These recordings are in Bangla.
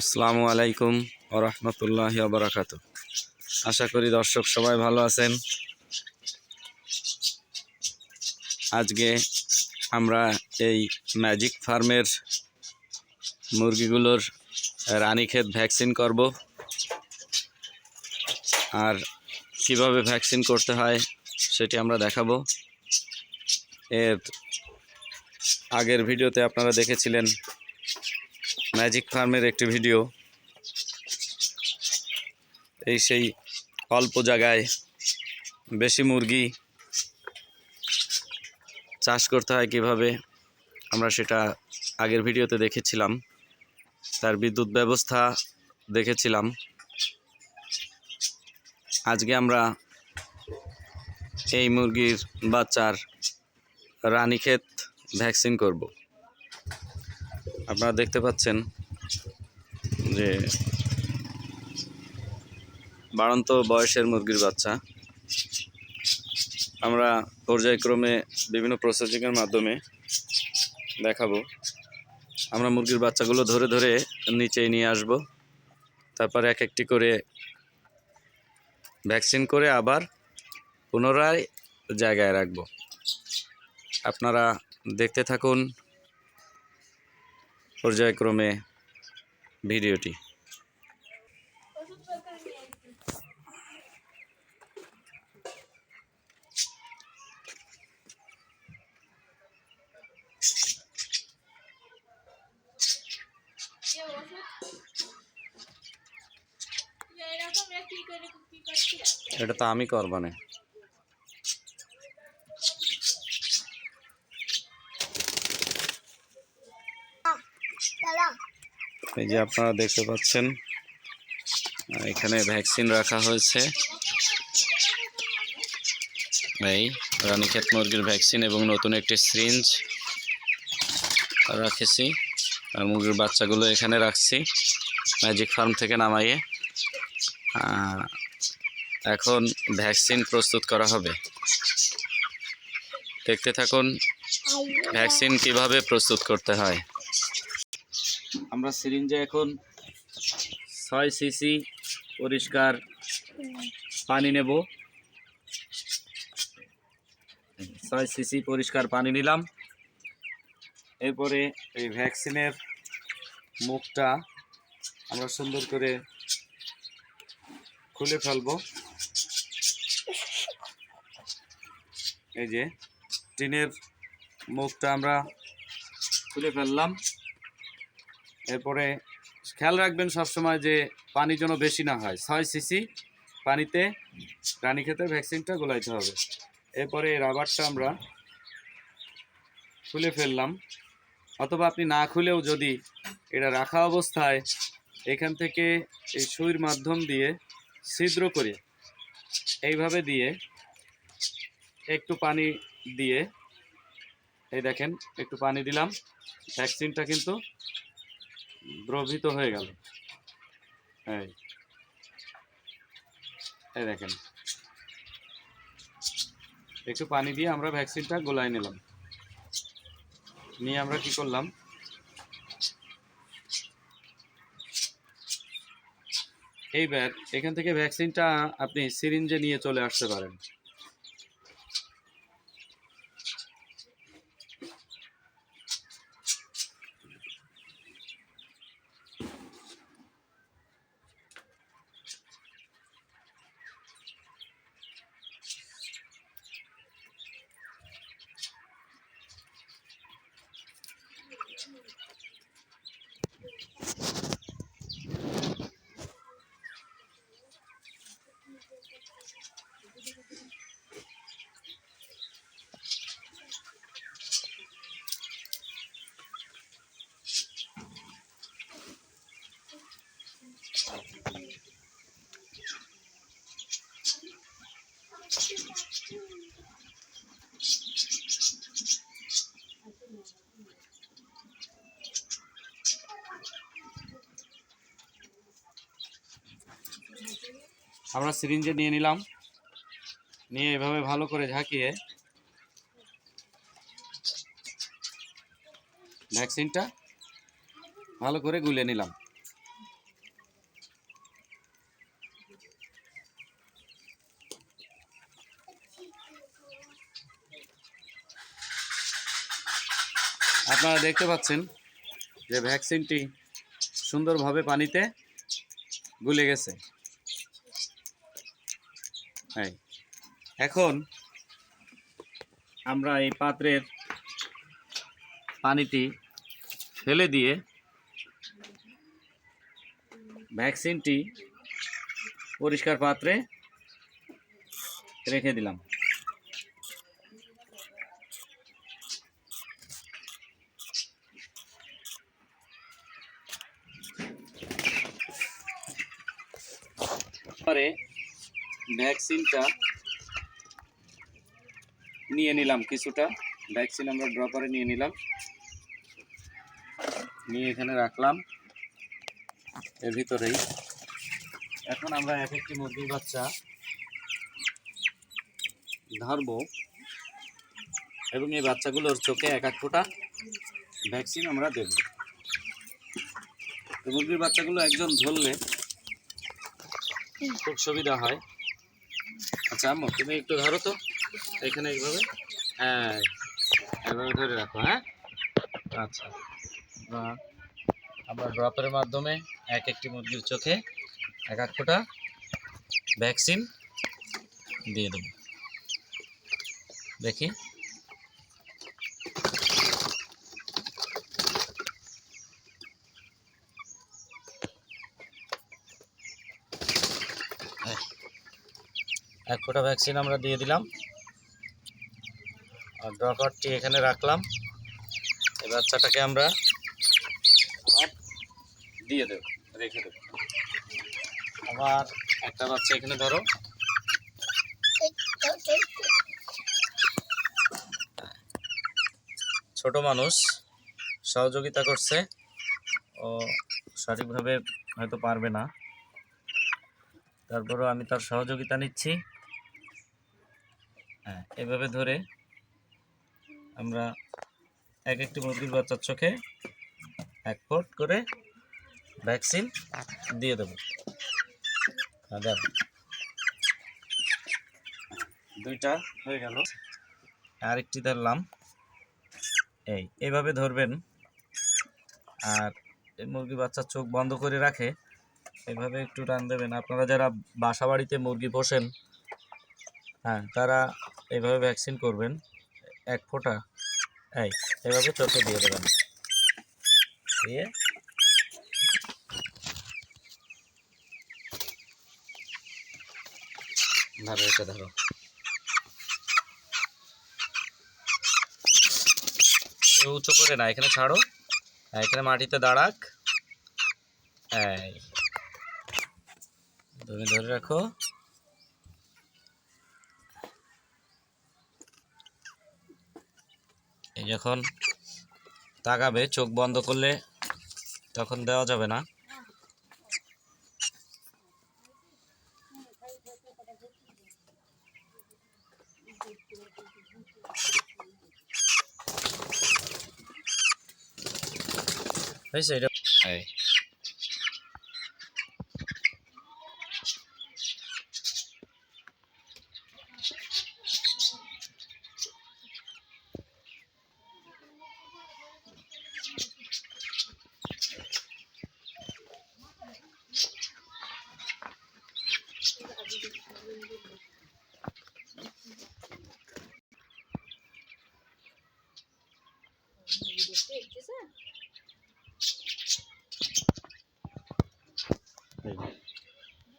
আসসালামু আলাইকুম ওরহমতুল্লাহ বারাকাত আশা করি দর্শক সবাই ভালো আছেন। আজকে আমরা এই ম্যাজিক ফার্মের মুরগিগুলোর রানীক্ষেত ভ্যাকসিন করব। আর কীভাবে ভ্যাকসিন করতে হয় সেটি আমরা দেখাবো। এর আগের ভিডিওতে আপনারা দেখেছিলেন ম্যাজিক ফার্মের একটি ভিডিও এই সেই অল্প জায়গায় বেশি মুরগি চাষ করতে হয় কীভাবে, আমরা সেটা আগের ভিডিওতে দেখেছিলাম। তার বিদ্যুৎ ব্যবস্থা দেখেছিলাম। আজকে আমরা এই মুরগির বাচ্চার রানীক্ষেত ভ্যাকসিন করব। আপনারা দেখতে পাচ্ছেন যে বাড়ন্ত বয়সের মুরগির বাচ্চা। আমরা পর্যায়ক্রমে বিভিন্ন প্রসেসিংয়ের মাধ্যমে দেখাবো। আমরা মুরগির বাচ্চাগুলো ধরে ধরে নিচে নিয়ে আসব। তারপর এক একটি করে ভ্যাকসিন করে আবার পুনরায় জায়গায় রাখব। আপনারা দেখতে থাকুন পর্যায়ক্রমে ভিডিওটি। এটা তো আমি করবানে এই যে আপনারা দেখতে পাচ্ছেন এখানে ভ্যাকসিন রাখা হয়েছে। এই রানীক্ষেত মুরগির ভ্যাকসিন এবং নতুন একটি সিরিঞ্জ রাখেছি। আর মুরগির বাচ্চাগুলো এখানে রাখছি, ম্যাজিক ফার্ম থেকে নামাইয়ে। এখন ভ্যাকসিন প্রস্তুত করা হবে। দেখতে থাকুন, ভ্যাকসিন কীভাবে প্রস্তুত করতে হয়। আমরা সিরিঞ্জে এখন ছয় সিসি পরিষ্কার পানি নেব। ছয় সিসি পরিষ্কার পানি নিলাম। এরপরে এই ভ্যাকসিনের মুখটা আমরা সুন্দর করে খুলে ফেলব। এই যে টিনের মুখটা আমরা খুলে ফেললাম। এরপরে খেয়াল রাখবেন সবসময় যে পানি যেন বেশি না হয়। ছয় সিসি পানিতে রানী খেতে ভ্যাকসিনটা গোলাইতে হবে। এরপরে রাবারটা আমরা খুলে ফেললাম। অথবা আপনি না খুলেও যদি এটা রাখা অবস্থায় এখান থেকে এই সুইর মাধ্যম দিয়ে ছিদ্র করে এইভাবে দিয়ে একটু পানি দিয়ে, এই দেখেন, একটু পানি দিলাম। ভ্যাকসিনটা কিন্তু দ্রবিত হয়ে গেল। এই। দেখেন। একটু পানি দিয়ে আমরা ভ্যাকসিনটা গোলায় নিলাম। নিয়ে আমরা কি করলাম? এইবার এখান থেকে ভ্যাকসিনটা আপনি সিরিঞ্জে নিয়ে চলে আসতে পারেন। আমরা সিরিঞ্জে নিয়ে নিলাম। নিয়ে এভাবে ভালো করে ঝাঁকিয়ে ভ্যাকসিনটা ভালো করে গুলে নিলাম। আপনারা দেখতে পাচ্ছেন যে ভ্যাকসিনটি সুন্দরভাবে পানিতে গুলে গেছে। হ্যাঁ এখন আমরা এই পাত্রের পানিটি ফেলে দিয়ে ভ্যাকসিনটি পরিষ্কার পাত্রে রেখে দিলাম। পরে ভ্যাকসিনটা নিয়ে নিলাম কিছুটা। ভ্যাকসিন আমরা ড্রপারে নিয়ে নিলাম। নিয়ে এখানে রাখলাম। এর ভিতরেই। এখন আমরা এক একটি মুরগির বাচ্চা ধরবো এবং এই বাচ্চাগুলোর চোখে এক এক ফোঁটা ভ্যাকসিন আমরা দেব। মুরগির বাচ্চাগুলো একজন ধরলে খুব সুবিধা হয়। আচ্ছা আম্মু, তুমি একটু ধরো তো। এখানে এইভাবে। হ্যাঁ এভাবে ধরে রাখো হ্যাঁ? আচ্ছা। আমরা ড্রপের মাধ্যমে এক একটি মুরগির চোখে এক এক ফোঁটা ভ্যাকসিন দিয়ে দেব। দেখি। এক ফোঁটা ভ্যাকসিন আমরা দিয়ে দিলাম। আর ড্রপারটি এখানে রাখলাম। এই বাচ্চাটাকে আমরা দিয়ে দেব, রেখে দেব। আবার একটা বাচ্চা এখানে ধরো। ছোট মানুষ সহযোগিতা করছে। ও সঠিকভাবে হয়তো পারবে না। তারপরও আমি তার সহযোগিতা নিচ্ছি। এভাবে ধরে আমরা এক একটি মুরগির বাচ্চার চোখে এক ফোট করে ভ্যাকসিন দিয়ে দেবো। দেব দুইটা হয়ে গেল। আরেকটি ধরলাম। এই, এভাবে ধরবেন আর মুরগি বাচ্চার চোখ বন্ধ করে রাখে, এভাবে একটু টান দেবেন। আপনারা যারা বাসা বাড়িতে মুরগি পোষেন হ্যাঁ তারা এইভাবে ভ্যাকসিন করবেন এক ফোঁটা এই এভাবে চোখে দিয়ে দেবেন। দিয়ে ধরো এটা ধরো। উঁচু করে না এখানে ছাড়ো। হ্যাঁ, এখানে মাটিতে দাঁড়াক। তুমি ধরে রাখো। যখন তাকাবে চোখ বন্ধ করলে তখন দেওয়া যাবে না। হয়েছে এটা?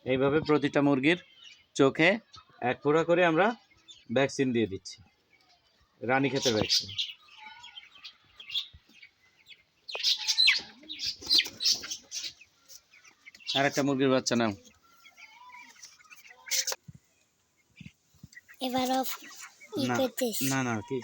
এইভাবে প্রতিটা মুরগির চোখে এক ফোঁটা করে আমরা ভ্যাকসিন দিয়ে দিচ্ছি। রানী ক্ষেতের ভ্যাকসিন আর একটা মুরগির বাচ্চা নাও। এবার অফ না না কি?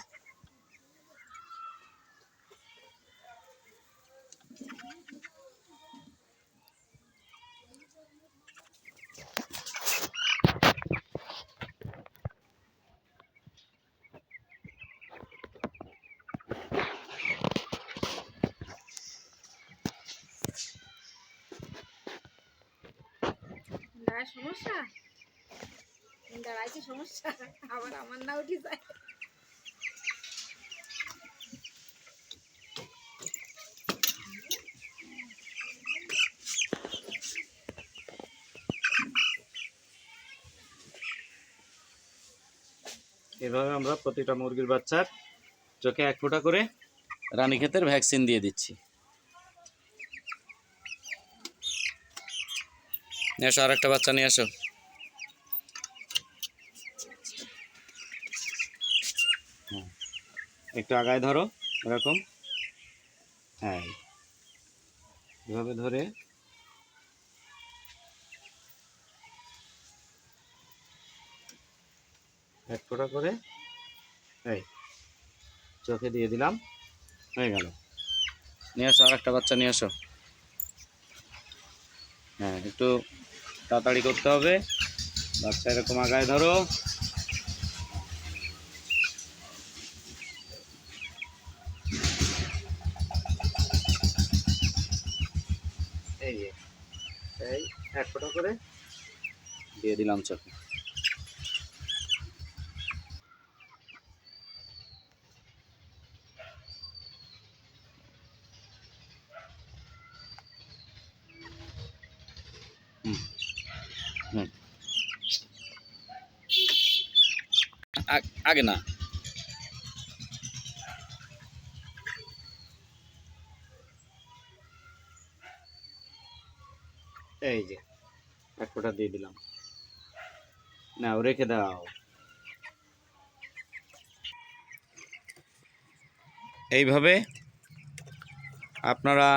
সমস্যা? দাঁড়ায় কি সমস্যা? আবার আমার না উঠে যায়। এভাবে আমরা প্রতিটা মুরগির বাচ্চার চোখে এক ফোঁটা করে রানী ক্ষেতের ভ্যাকসিন দিয়ে দিচ্ছি। নিয়ে আসো আর একটা বাচ্চা নিয়ে আসো হুম। একটু আগায় ধরো এরকম। হ্যাঁ এভাবে ধরে। এক ফোঁটা করে। এই চোখে দিয়ে দিলাম হয়ে গেল। নিয়ে আসো আর একটা বাচ্চা নিয়ে আসো হ্যাঁ একটু তাড়াতাড়ি করতে হবে। বাচ্চা এরকম আগায় ধরো। এই এই এক ফোঁটা করে। দিয়ে দিলাম চোখে আগে না। এই যে এক ফোঁটা দিয়ে দিলাম। নাও রেখে দাও। এইভাবে আপনারা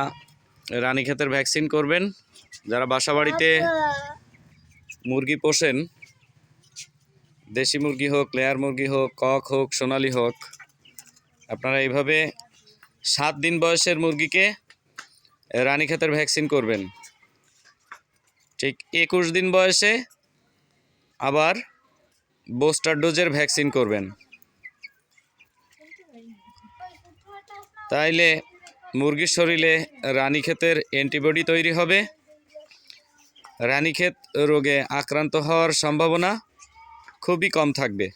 রানীক্ষেতের ভ্যাকসিন করবেন। যারা বাসা বাড়িতে মুরগি পোষেন দেশি মুরগি হোক, লেয়ার মুরগি হোক, কক হোক, সোনালি হোক, আপনারা এইভাবে সাত দিন বয়সের মুরগিকে রানীক্ষেতের ভ্যাকসিন করবেন। ঠিক একুশ দিন বয়সে আবার বুস্টার ডোজের ভ্যাকসিন করবেন। তাইলে মুরগির শরীরে রানীক্ষেতের অ্যান্টিবডি তৈরি হবে। রানীক্ষেত রোগে আক্রান্ত হওয়ার সম্ভাবনা খুবই কম থাকবে।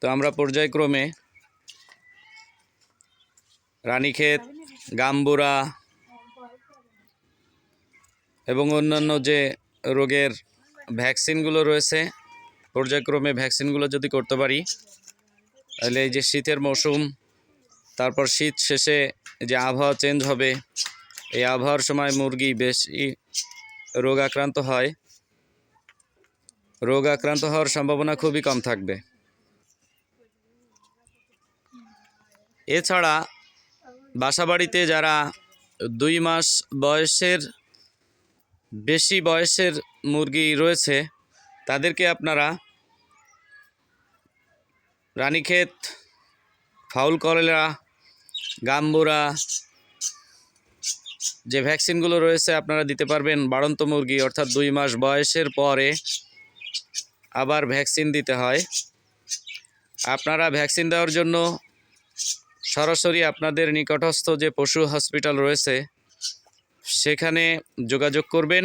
তো আমরা পর্যায়ক্রমে রানীক্ষেত, গাম্বুরা এবং অন্যান্য যে রোগের ভ্যাকসিনগুলো রয়েছে, পর্যায়ক্রমে ভ্যাকসিনগুলো যদি করতে পারি, তাহলে এই যে শীতের মৌসুম, তারপর শীত শেষে যে আবহাওয়া চেঞ্জ হবে, এই আবহাওয়ার সময় মুরগি বেশি রোগ আক্রান্ত হয়। রোগ আক্রান্ত হওয়ার সম্ভাবনা খুবই কম থাকবে। এছাড়া বাসাবাড়িতে যারা দুই মাস বয়সের, বেশি বয়সের মুরগি রয়েছে, তাদেরকে আপনারা রানীক্ষেত ফাউল কলেরা গাম্বুরা যে ভ্যাকসিনগুলো রয়েছে আপনারা দিতে পারবেন বাড়ন্ত মুরগি অর্থাৎ দুই মাস বয়সের পরে আবার ভ্যাকসিন দিতে হয়। আপনারা ভ্যাকসিন দেওয়ার জন্য সরাসরি আপনাদের নিকটস্থ যে পশু হসপিটাল রয়েছে, সেখানে যোগাযোগ করবেন।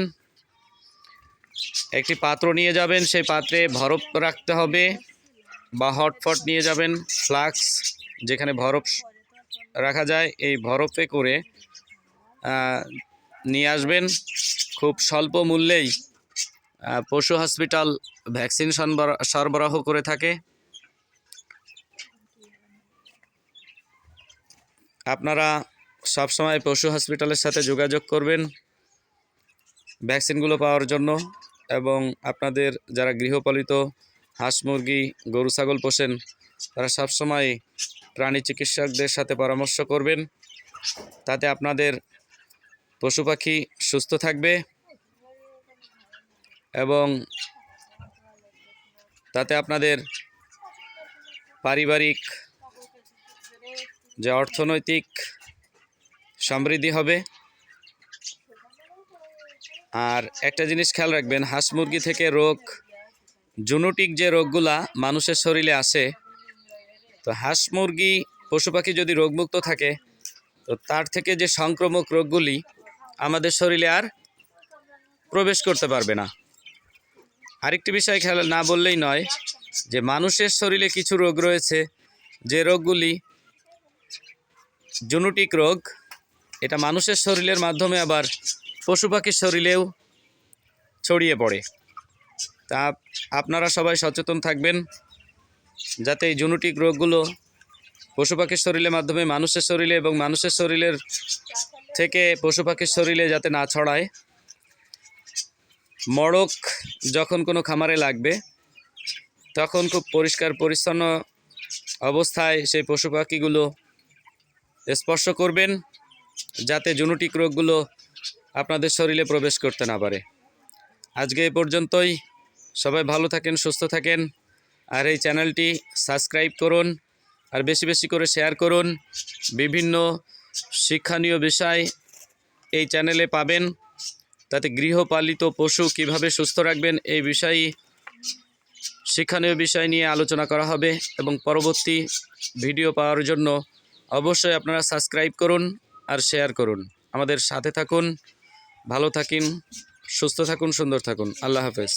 একটি পাত্র নিয়ে যাবেন, সেই পাত্রে বরফ রাখতে হবে বা হটফট নিয়ে যাবেন, ফ্লাক্স যেখানে বরফ রাখা যায়, এই বরফে করে নিয়ে আসবেন। খুব স্বল্প মূল্যেই পশু হসপিটাল ভ্যাকসিন সরবরা- সরবরাহ করে থাকে। আপনারা সবসময় পশু হসপিটালের সাথে যোগাযোগ করবেন ভ্যাকসিনগুলো পাওয়ার জন্য এবং আপনাদের যারা গৃহপালিত হাঁস মুরগি, গরু, ছাগল পোষেন, তারা সবসময় প্রাণী চিকিৎসকদের সাথে পরামর্শ করবেন। তাতে আপনাদের পশু পাখি সুস্থ থাকবে। এবং তাতে আপনাদের পারিবারিক যে অর্থনৈতিক সমৃদ্ধি হবে। আর একটা জিনিস খেয়াল রাখবেন, হাঁস মুরগি থেকে রোগ, জুনোটিক যে রোগগুলা মানুষের শরীরে আসে, তো হাঁস মুরগি পশু পাখি যদি রোগমুক্ত থাকে, তো তার থেকে যে সংক্রমক রোগগুলি আমাদের শরীরে আর প্রবেশ করতে পারবে না। আরেকটি বিষয় খেয়াল না বললেই নয় যে মানুষের শরীরে কিছু রোগ রয়েছে। যে রোগগুলি জুনোটিক রোগ, এটা মানুষের শরীরের মাধ্যমে আবার পশু পাখির শরীরেও ছড়িয়ে পড়ে। তা আপনারা সবাই সচেতন থাকবেন যাতে এই জুনুটিক রোগগুলো পশু পাখির শরীরের মাধ্যমে মানুষের শরীরে এবং মানুষের শরীরের থেকে পশু পাখির শরীরে যাতে না ছড়ায়। মড়ক যখন কোনো খামারে লাগবে, তখন খুব পরিষ্কার পরিচ্ছন্ন অবস্থায় সেই পশু পাখিগুলো স্পর্শ করবেন, যাতে জুনুটিক রোগগুলো আপনাদের শরীরে প্রবেশ করতে না পারে। আজকে এ পর্যন্তই। সবাই ভালো থাকেন, সুস্থ থাকেন, আর এই চ্যানেলটি সাবস্ক্রাইব করুন, আর বেশি বেশি করে শেয়ার করুন। বিভিন্ন শিক্ষণীয় বিষয় এই চ্যানেলে পাবেন। তাতে গৃহপালিত পশু কীভাবে সুস্থ রাখবেন এই বিষয়ে শিক্ষণীয় বিষয় নিয়ে আলোচনা করা হবে এবং পরবর্তী ভিডিও পাওয়ার জন্য অবশ্যই আপনারা সাবস্ক্রাইব করুন আর শেয়ার করুন। আমাদের সাথে থাকুন, ভালো থাকুন, সুস্থ থাকুন, সুন্দর থাকুন। আল্লাহ হাফেজ।